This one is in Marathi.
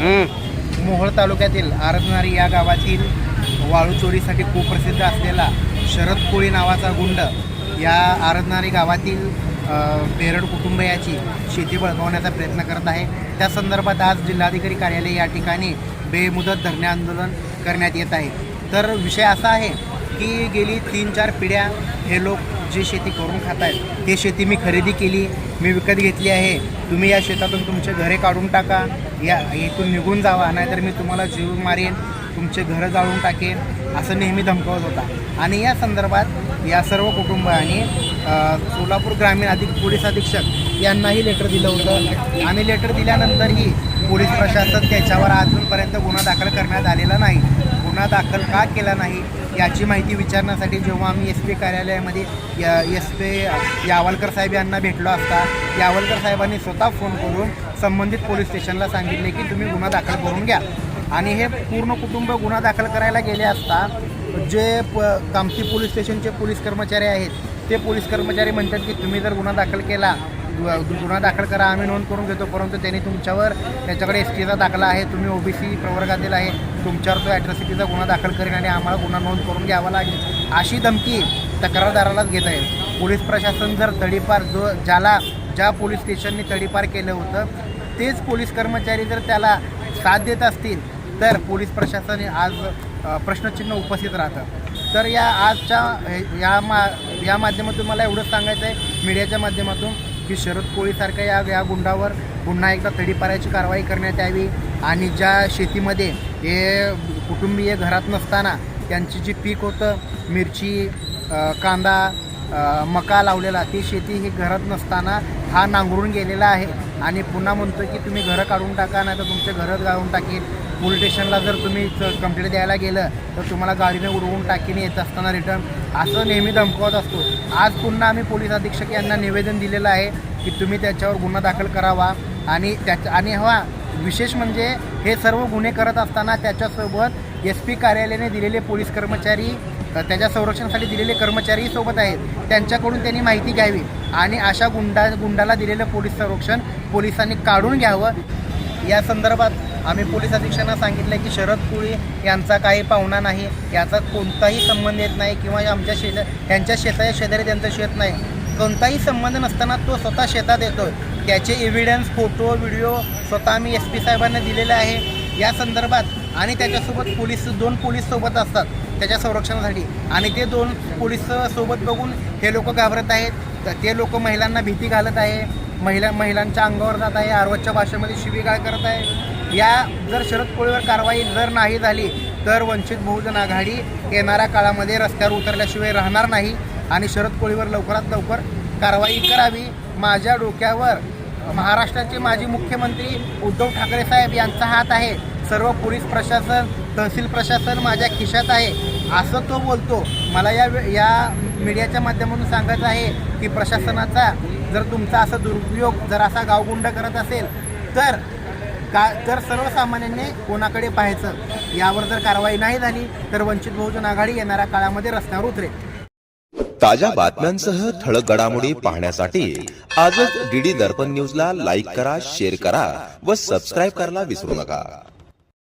मोहोळ तालुक्यातील आरदनारी या गावातील वाळू चोरीसाठी कुप्रसिद्ध असलेला शरद कोळी नावाचा गुंड या आरदनारी गावातील बेरड कुटुंबियाची शेती बळकावण्याचा प्रयत्न करत आहे. त्या संदर्भात आज जिल्हाधिकारी कार्यालय या ठिकाणी बेमुदत धरणे आंदोलन करण्यात येत आहे. तर विषय असा आहे की गेली तीन चार पिढ्या हे लोक जी शेती करून खात आहेत ते शेती मी खरेदी केली मी विकत घेतली आहे. तुम्ही या शेतातून तुमचे घरे काढून टाका. या इथून निघून जावा नाहीतर मी तुम्हाला जीव मारेन तुमचे घरं जाळून टाकेन असं नेहमी धमकावत होता. आणि या संदर्भात या सर्व कुटुंबांनी सोलापूर ग्रामीण अधिक पोलीस अधीक्षक यांनाही लेटर दिलं होतं. आणि लेटर दिल्यानंतरही पोलीस प्रशासन त्याच्यावर अजूनपर्यंत गुन्हा दाखल करण्यात आलेला नाही. गुन्हा दाखल का केला नाही याची माहिती विचारण्यासाठी जेव्हा आम्ही एस पी कार्यालयामध्ये एस पी यावलकर साहेब यांना भेटलो असता यावलकर साहेबांनी स्वतः फोन करून संबंधित पोलीस स्टेशनला सांगितले की तुम्ही गुन्हा दाखल करून घ्या. आणि हे पूर्ण कुटुंब गुन्हा दाखल करायला गेले असता जे प कामती पोलीस स्टेशनचे पोलीस कर्मचारी आहेत ते पोलीस कर्मचारी म्हणतात की तुम्ही जर गुन्हा दाखल केला गुन्हा दाखल करा आम्ही नोंद करून घेतो. परंतु त्यांनी तुमच्यावर त्याच्याकडे एस टीचा दाखला आहे. तुम्ही ओबीसी प्रवर्गातील आहे. तुमच्यावर तो ॲट्रॉसिटीचा गुन्हा दाखल करेन आणि आम्हाला गुन्हा नोंद करून घ्यावा लागेल. अशी धमकी तक्रारदारालाच घेत आहे पोलीस प्रशासन जर तडीपार जो ज्याला ज्या पोलीस स्टेशननी तडीपार केलं होतं तेच पोलीस कर्मचारी जर त्याला साथ देत असतील तर पोलीस प्रशासन हे आज प्रश्नचिन्ह उपस्थित राहतं. तर या आजच्या हे- या मा या माध्यमातून मला एवढंच सांगायचं आहे मीडियाच्या माध्यमातून की शरद कोळीसारख्या या या गुंडावर पुन्हा एकदा तडीपारायची कारवाई करण्यात यावी. आणि ज्या शेतीमध्ये हे कुटुंबीय घरात नसताना त्यांची जी पीक होतं मिरची कांदा मका लावलेला ती शेती ही घरात नसताना हा नांगरून गेलेला आहे. आणि पुन्हा म्हणतो की तुम्ही घरं काढून टाका नाही तर तुमचे घरं गाळून टाकेल पोलीस स्टेशनला जर तुम्ही कंप्लेंट द्यायला गेलं तर तुम्हाला गाडीने उडवून टाकीने येत असताना रिटर्न असं नेहमी धमकवत असतो. आज पुन्हा आम्ही पोलीस अधीक्षक यांना निवेदन दिलेलं आहे की तुम्ही त्याच्यावर गुन्हा दाखल करावा. आणि त्याच्या आणि हवा विशेष म्हणजे हे सर्व गुन्हे करत असताना त्याच्यासोबत एस पी कार्यालयाने दिलेले पोलीस कर्मचारी त्याच्या संरक्षणासाठी दिलेले कर्मचारी सोबत आहेत. त्यांच्याकडून त्यांनी माहिती घ्यावी. आणि अशा गुंडा गुंडाला दिलेलं पोलीस संरक्षण पोलिसांनी काढून घ्यावं. या संदर्भात आम्ही पोलीस अधीक्षकांना सांगितलं की शरद कुळी यांचा काही पाहुणा नाही याचा कोणताही संबंध येत नाही किंवा आमच्या शेजा त्यांच्या शेताच्या शेजारी त्यांचं शेत नाही. कोणताही संबंध नसताना तो स्वतः शेतात येतो त्याचे एव्हिडन्स फोटो व्हिडिओ स्वतः आम्ही एस पी साहेबांना दिलेले आहे. या संदर्भात आणि त्याच्यासोबत पोलीस दोन पोलीस सोबत असतात त्याच्या संरक्षणासाठी. आणि ते दोन पोलीस सोबत बघून हे लोक घाबरत आहेत. तर ते लोक महिलांना भीती घालत आहे. महिला महिलांच्या अंगावर जात आहे आरवतच्या भाषेमध्ये शिवीगाळ करत आहे या जर शरद कोळीवर कारवाई जर नाही झाली तर वंचित बहुजन आघाडी येणाऱ्या काळामध्ये रस्त्यावर उतरल्याशिवाय राहणार नाही आणि शरद कोळीवर लवकरात लवकर कारवाई करावी. माझ्या डोक्यावर महाराष्ट्राचे माजी मुख्यमंत्री उद्धव ठाकरे साहेब यांचा हात आहे. सर्व पोलीस प्रशासन तहसील प्रशासन माझ्या खिशात आहे. असं तो बोलतो. मला या वे- या मीडियाच्या माध्यमातून सांगायचं आहे की प्रशासनाचा जर तुमचा असा दुरुपयोग जर असा गावगुंड करत असेल तर का तर सर्वसामान्यांनी कोणाकडे पाहायचं? यावर जर कारवाई नाही झाली तर वंचित बहुजन आघाडी येणाऱ्या काळामध्ये रस्त्यावर उतरेल. ताज्या बातम्यांसह ठळक घडामोडी पाहण्यासाठी आजच डीडी दर्पण न्यूजला लाईक करा शेअर करा व सबस्क्राईब करायला विसरू नका.